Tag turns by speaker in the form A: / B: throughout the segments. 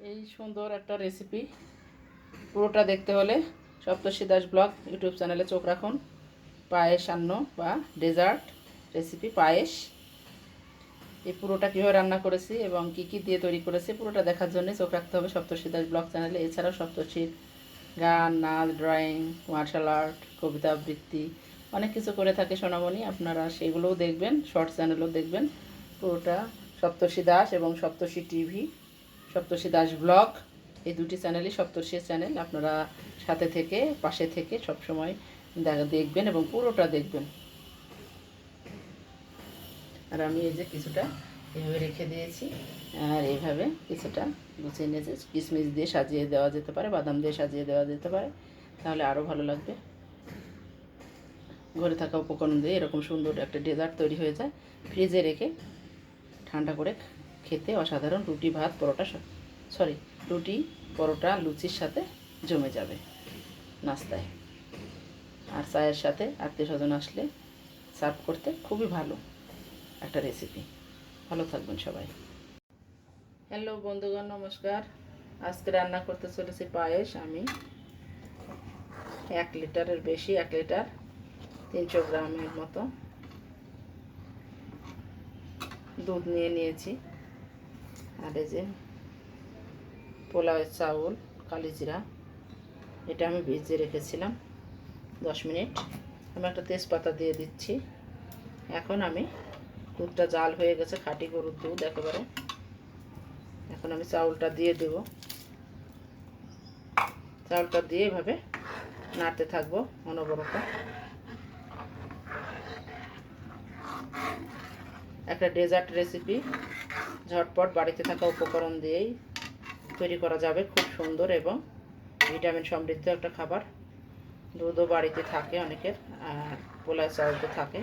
A: এই সুন্দর একটা রেসিপি পুরোটা দেখতে হলে সপ্তর্ষি দাস ব্লগ ইউটিউব চ্যানেলে চোখ রাখুন। পায়েস আন্ন বা ডেজার্ট রেসিপি পায়েস। এই পুরোটা কীভাবে রান্না করেছি এবং কি কি দিয়ে তৈরি করেছি পুরোটা দেখার জন্য চোখ রাখতে হবে সপ্তর্ষি দাস ব্লগ চ্যানেলে। এছাড়াও সপ্তর্ষির গান, নাচ ড্রয়িং মার্শাল আর্ট কবিতা আবৃত্তি, অনেক কিছু করে থাকে সোনামণি। আপনারা সেগুলোও দেখবেন শর্ট চ্যানেলও দেখবেন। পুরোটা সপ্তর্ষি দাস এবং সপ্তর্ষি টিভি। সপ্তর্ষি দাস ব্লগ। এই দুটি চ্যানেলই সপ্তর্ষির চ্যানেল। আপনারা সাথে থেকে, পাশে থেকে সবসময় দেখা- দেখবেন এবং পুরোটা দেখবেন। আর আমি এই যে কিছুটা এভাবে রেখে দিয়েছি। আর এইভাবে কিছুটা গুছিয়ে নিয়েছি। কিশমিশ দিয়ে সাজিয়ে দেওয়া যেতে পারে, বাদাম দিয়ে সাজিয়ে দেওয়া যেতে পারে। তাহলে আরও ভালো লাগবে। ঘরে থাকা উপকরণ দিয়ে এরকম সুন্দর একটা ডেজার্ট তৈরি হয়ে যায়। ফ্রিজে রেখে ঠান্ডা করে খেতে অসাধারণ রুটি, ভাত, পরোটা সরি রুটি, পরোটা, লুচির সাথে জমে যাবে নাস্তায়। আর চায়ের সাথে আত্মীয় স্বজন আসলে সার্ভ করতে খুবই ভালো একটা রেসিপি ভালো থাকবেন সবাই। হ্যালো বন্ধুগণ, নমস্কার। আজকে রান্না করতে চলেছি পায়েস। আমি এক লিটারের বেশি, এক লিটার তিনশো গ্রামের মতো দুধ নিয়ে নিয়েছি। আর এই যে পোলাওয়ের চাউল, কালিজিরা, এটা আমি ভিজিয়ে রেখেছিলাম দশ মিনিট। আমি একটা তেজপাতা দিয়ে দিচ্ছি। এখন আমি দুধটা জাল হয়ে গেছে, খাঁটি গরুর দুধ একেবারে। এখন আমি চাউলটা দিয়ে দেব। চাউলটা দিয়ে এভাবে নাড়তে থাকব অনবরত। একটা ডেজার্ট রেসিপি ঝটপট বাড়িতে থাকা উপকরণ দিয়েই তৈরি করা যাবে খুব সুন্দর এবং ভিটামিন সমৃদ্ধ একটা খাবার। দুধও বাড়িতে থাকে অনেকের, আর পোলায় চাউল তো থাকে।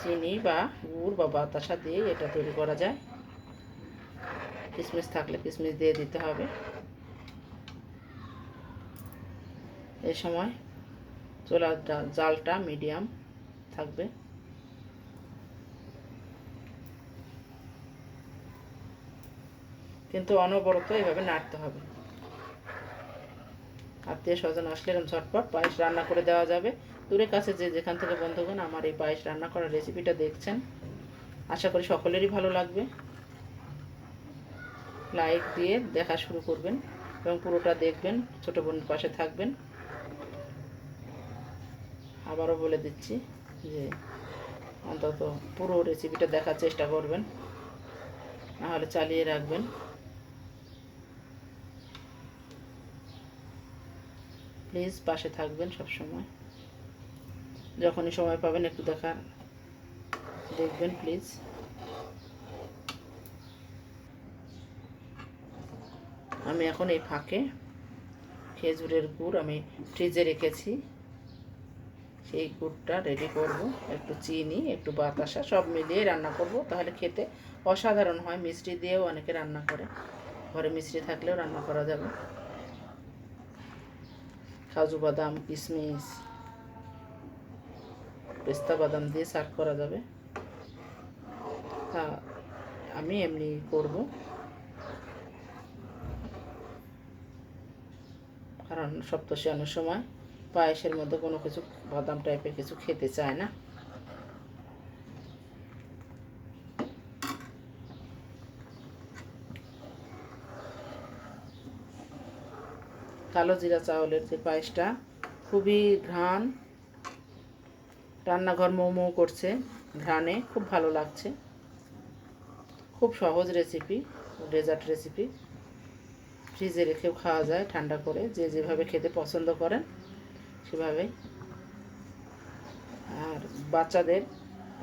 A: চিনি বা গুড় বা বাতাসা দিয়ে এটা তৈরি করা যায়। কিশমিশ থাকলে কিশমিশ দিয়ে দিতে হবে। এ সময় চোলার জালটা মিডিয়াম থাকবে। কিন্তু অনবরত এভাবে নাড়তে হবে। আত্মীয় স্বজন আসলে এরকম ঝটপট পায়েস রান্না করে দেওয়া যাবে। দূরের কাছে যে যেখান থেকে বন্ধুগণ আমার এই পায়েস রান্না করার রেসিপিটা দেখছেন, আশা করি সকলেরই ভালো লাগবে। লাইক দিয়ে দেখা শুরু করবেন এবং পুরোটা দেখবেন, ছোট বোনের পাশে থাকবেন। আবারও বলে দিচ্ছি যে অন্তত পুরো রেসিপিটা দেখার চেষ্টা করবেন, নাহলে চালিয়ে রাখবেন। প্লিজ পাশে থাকবেন সব সময় যখনই সময় পাবেন একটু দেখার দেখবেন, প্লিজ। আমি এখন এই ফাঁকে খেজুরের গুড় আমি ফ্রিজে রেখেছি। সেই গুড়টা রেডি করব। একটু চিনি, একটু বাতাসা, সব মিলিয়ে রান্না করব। তাহলে খেতে অসাধারণ হয়। মিষ্টি দিয়েও অনেকে রান্না করে। ঘরে মিষ্টি থাকলেও রান্না করা যাবে। কাজু বাদাম কিশমিশ পেস্তা বাদাম দিয়ে সার্ভ করা যাবে। তা আমি এমনি করব। কারণ সপ্তাহে সময় পায়েসের মধ্যে কোনো কিছু বাদাম টাইপের কিছু খেতে চায় না। কালো জিরা চাউলের যে পায়েসটা, খুবই ঘ্রাণ। রান্নাঘর মৌ মৌ করছে ঘ্রাণে, খুব ভালো লাগছে। খুব সহজ রেসিপি ডেজার্ট রেসিপি ফ্রিজে রেখেও খাওয়া যায়, ঠান্ডা করে। যে যেভাবে খেতে পছন্দ করেন, সেভাবেই। আর বাচ্চাদের,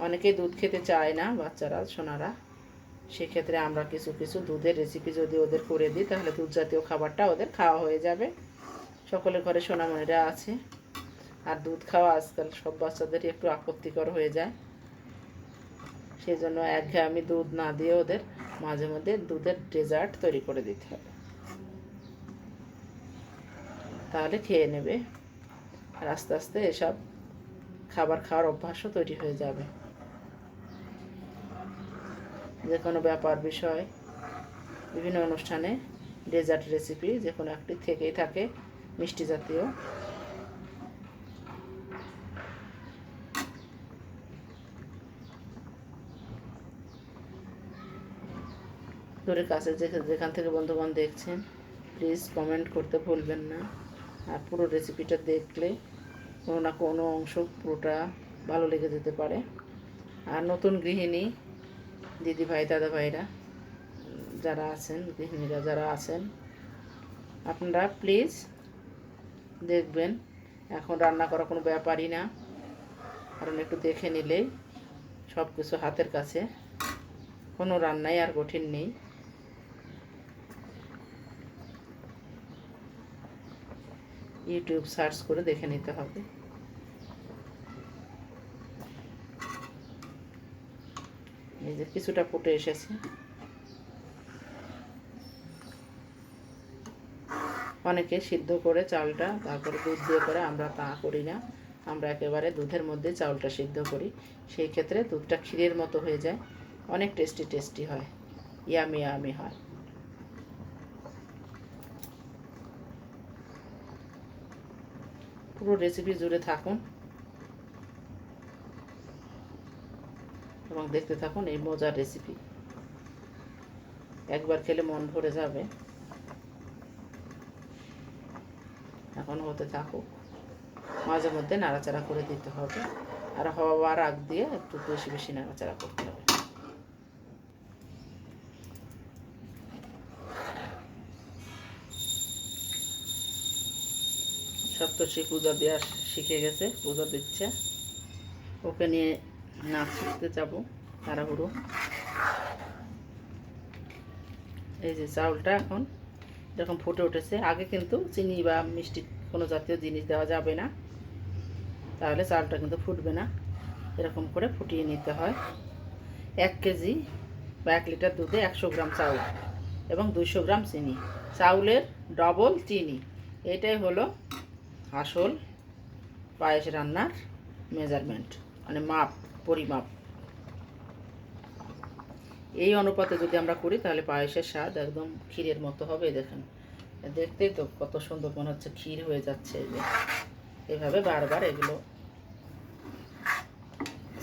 A: অনেকেই দুধ খেতে চায় না, বাচ্চারা, সোনারা। সেক্ষেত্রে আমরা কিছু কিছু দুধের রেসিপি যদি ওদের করে দিই, তাহলে দুধ জাতীয় খাবারটা ওদের খাওয়া হয়ে যাবে। সকলের ঘরে সোনামণিরা আছে। আর দুধ খাওয়া আজকাল সব বাচ্চাদেরই একটু আপত্তিকর হয়ে যায়। সেই জন্য একঘেয়ে দুধ না দিয়ে ওদের মাঝে মধ্যে দুধের ডেজার্ট তৈরি করে দিতে হবে। তাহলে খেয়ে নেবে। আর আস্তে আস্তে এসব খাবার খাওয়ার অভ্যাসও তৈরি হয়ে যাবে। যে কোনো ব্যাপার, বিষয়, বিভিন্ন অনুষ্ঠানে ডেজার্ট রেসিপি যে কোনো একটি থেকেই থাকে মিষ্টি জাতীয়। দূরে কাছে যেখান থেকে বন্ধুগণ দেখছেন প্লিজ কমেন্ট করতে ভুলবেন না। আর পুরো রেসিপিটা দেখলে কোনো না কোনো অংশ পুরোটা ভালো লেগে যেতে পারে। আর নতুন গৃহিণী দিদি ভাই দাদা ভাইরা যারা আছেন, গৃহিণীরা যারা আছেন, আপনারা প্লিজ দেখবেন, এখন রান্না করা কোনো ব্যাপারই না। কারণ একটু দেখে নিলেই সব কিছু হাতের কাছে। কোনো রান্নাই আর কঠিন নেই। ইউটিউব সার্চ করে দেখে নিতে হবে। এই যে কিছুটা ফুটে এসেছে। অনেকে সিদ্ধ করে চালটা, তারপরে দুধ দিয়ে করে, আমরা তা করি না। আমরা একেবারে দুধের মধ্যে চাউলটা সিদ্ধ করি। সেই ক্ষেত্রে দুধটা ক্ষীরের মতো হয়ে যায়। অনেক টেস্টি টেস্টি হয়। ইয়ামি ইয়ামি হয়। পুরো রেসিপি জুড়ে থাকুন। এবং দেখতে থাকুন এই মজার রেসিপি একবার খেলে মন ভরে যাবে। এখন হতে থাকুক। মাঝে মধ্যে নাড়াচাড়া করে দিতে হবে। আর হওয়ার আগ দিয়ে একটু বেশি বেশি নাড়াচাড়া করতে হবে। সপ্তর্ষি পূজা দেওয়া শিখে গেছে, পূজা দিচ্ছে। ওকে নিয়ে নাচ শিখতে যাব, তাড়াহুড়ো। এই যে চাউলটা এখন যখন ফুটে উঠেছে, আগে কিন্তু চিনি বা মিষ্টি কোনো জাতীয় জিনিস দেওয়া যাবে না। তাহলে চালটা কিন্তু ফুটবে না। এরকম করে ফুটিয়ে নিতে হয়। এক কেজি বা এক লিটার দুধে একশো গ্রাম চাউল এবং দুইশো গ্রাম চিনি। চাউলের ডবল চিনি। এটাই হলো আসল পায়েস রান্নার মেজারমেন্ট মানে মাপ। পরিমাপ। এই অনুপাতে যদি আমরা করি, তাহলে পায়েসের স্বাদ একদম ক্ষীরের মতো হবে, দেখেন। দেখতেই তো কত সুন্দর মনে হচ্ছে ক্ষীর হয়ে যাচ্ছে এই যে। এভাবে বারবার এগুলো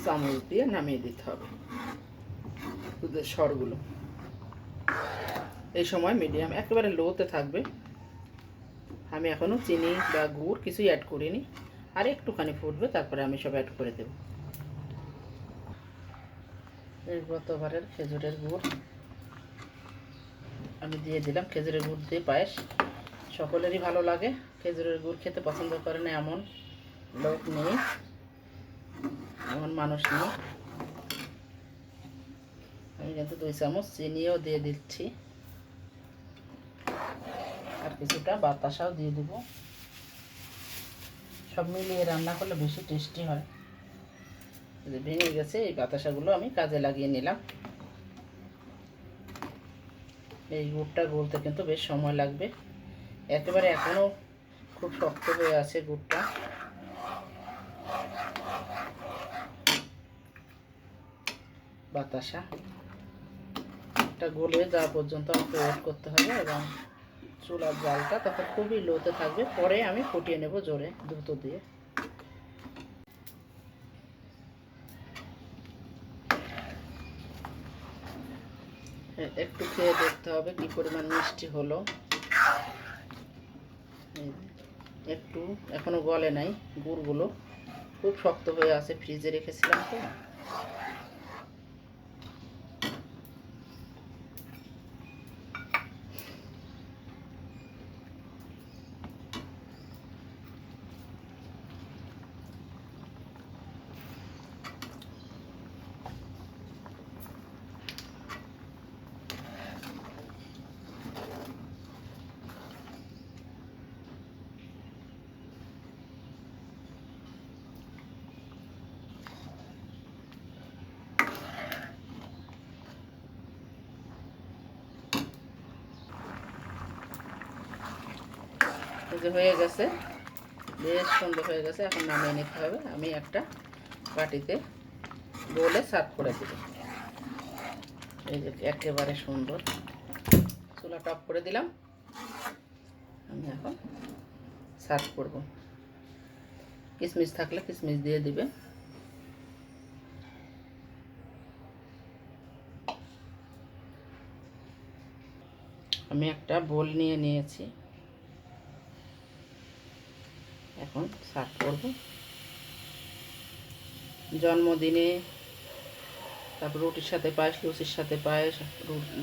A: চামচ দিয়ে নামিয়ে দিতে হবে দুধের স্বরগুলো এই সময় মিডিয়াম, একেবারে লোতে থাকবে। আমি এখনও চিনি বা গুড় কিছুই অ্যাড করিনি। আর একটুখানি ফুটবে, তারপরে আমি সব অ্যাড করে দেব। এই গতবারের খেজুরের গুড়। আমি দিয়ে দিলাম খেজুরের গুড় দিয়ে পায়েস। সকলেরই ভালো লাগে, খেজুরের গুড় খেতে পছন্দ করে না এমন লোক নেই, এমন মানুষ নেই। আমি কিন্তু দুই চামচ চিনিও দিয়ে দিচ্ছি। আর কিছুটা বাতাসাও দিয়ে দেব। সব মিলিয়ে রান্না করলে বেশি টেস্টি হয়। যে ভেঙে গেছে, এই বাতাসাগুলো আমি কাজে লাগিয়ে নিলাম। এই গুড়টা গলতে কিন্তু বেশ সময় লাগবে। একেবারে এখনও খুব শক্ত হয়ে আছে গুড়টা। বাতাসা। এটা গলে যাওয়া পর্যন্ত আমাকে ওয়েট করতে হবে এবং চুলার জালটা তখন খুবই লোতে থাকবে। পরে আমি ফুটিয়ে নেব জোরে দ্রুত দিয়ে। একটু খেয়ে দেখতে হবে কি পরিমাণ মিষ্টি হলো। একটু, এখনও গলে নাই গুড়গুলো। খুব শক্ত হয়ে আছে, ফ্রিজে রেখেছিলাম তো। যে হয়ে গেছে, বেশ সুন্দর হয়ে গেছে, এখন নামিয়ে নিতে হবে। আমি একটা বাটিতে বলে সার্ভ করে দেব। এই যে একেবারে সুন্দর। চুলা টপ করে দিলাম। আমি এখন সার্ভ করব। কিশমিশ থাকলে কিশমিশ দিয়ে দিবে। আমি একটা বোল নিয়ে নিয়েছি। এখন সার্ভ করব। জন্মদিনে তারপর রুটির সাথে পায়েস, লুচির সাথে পায়েস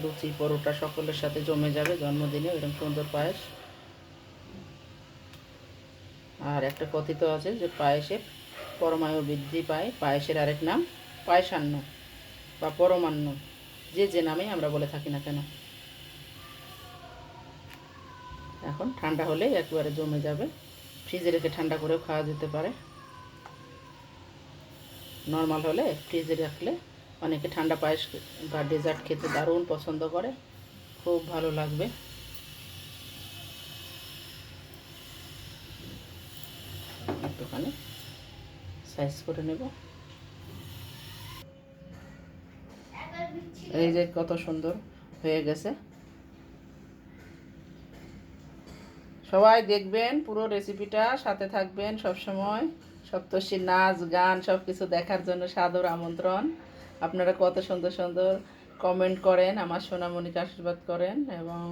A: লুচি, পরোটা সকলের সাথে জমে যাবে জন্মদিনে এরকম সুন্দর পায়েস। আর একটা কথিত আছে যে পায়েসে পরমায়ু বৃদ্ধি পায়, পায়েসের আরেক নাম পায়সান্ন বা পরমান্ন। যে যে নামেই আমরা বলে থাকি না কেন। এখন ঠান্ডা হলে একেবারে জমে যাবে। ফ্রিজে রেখে ঠান্ডা করেও খাওয়া যেতে পারে। নর্মাল হলে ফ্রিজে রাখলে অনেকে ঠান্ডা পায়েস বা ডেজার্ট খেতে দারুণ পছন্দ করে। খুব ভালো লাগবে। একটুখানি সাইজ করে নেব। এই যে কত সুন্দর হয়ে গেছে। সবাই দেখবেন, পুরো রেসিপিটা সাথে থাকবেন সব সময় সপ্তর্ষির নাচ, গান সব কিছু দেখার জন্য সাদর আমন্ত্রণ। আপনারা কত সুন্দর সুন্দর কমেন্ট করেন, আমার সোনামণিকে আশীর্বাদ করেন এবং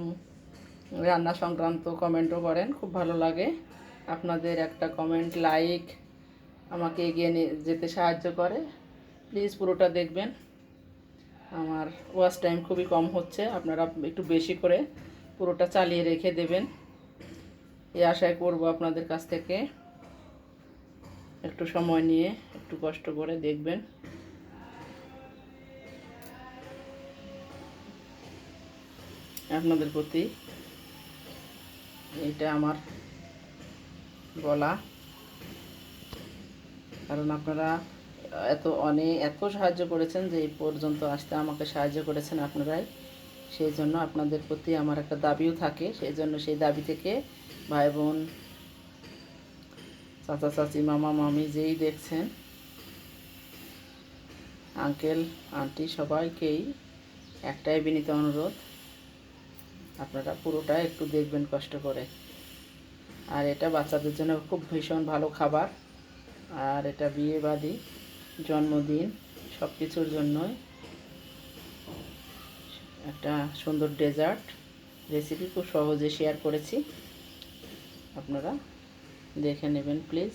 A: রান্না সংক্রান্ত কমেন্টও করেন, খুব ভালো লাগে। আপনাদের একটা কমেন্ট লাইক আমাকে এগিয়ে নিয়ে যেতে সাহায্য করে। প্লিজ পুরোটা দেখবেন। আমার ওয়াচ টাইম খুবই কম হচ্ছে, আপনারা একটু বেশি করে পুরোটা চালিয়ে রেখে দেবেন। এই আশায় করব আপনাদের কাছ থেকে। একটু সময় নিয়ে একটু কষ্ট করে দেখবেন। আপনাদের প্রতি এটা আমার বলা কারণ আপনারা এত অনেক এত সাহায্য করেছেন যে এই পর্যন্ত আসতে আমাকে সাহায্য করেছেন আপনারাই। সেই জন্য আপনাদের প্রতি আমার একটা দাবিও থাকে। সেই জন্য সেই দাবি থেকে ভাই বোন, চাচা, চাচি, মামা, মামি যেই দেখছেন আঙ্কেল আন্টি সবাইকেই একটাই বিনীত অনুরোধ, আপনারা পুরোটা একটু দেখবেন কষ্ট করে। আর এটা বাচ্চাদের জন্য খুব ভীষণ ভালো খাবার। আর এটা বিয়ে বাদি, জন্মদিন সব কিছুর জন্যই একটা সুন্দর ডেজার্ট রেসিপি খুব সহজে শেয়ার করেছি। আপনারা দেখে নেবেন প্লিজ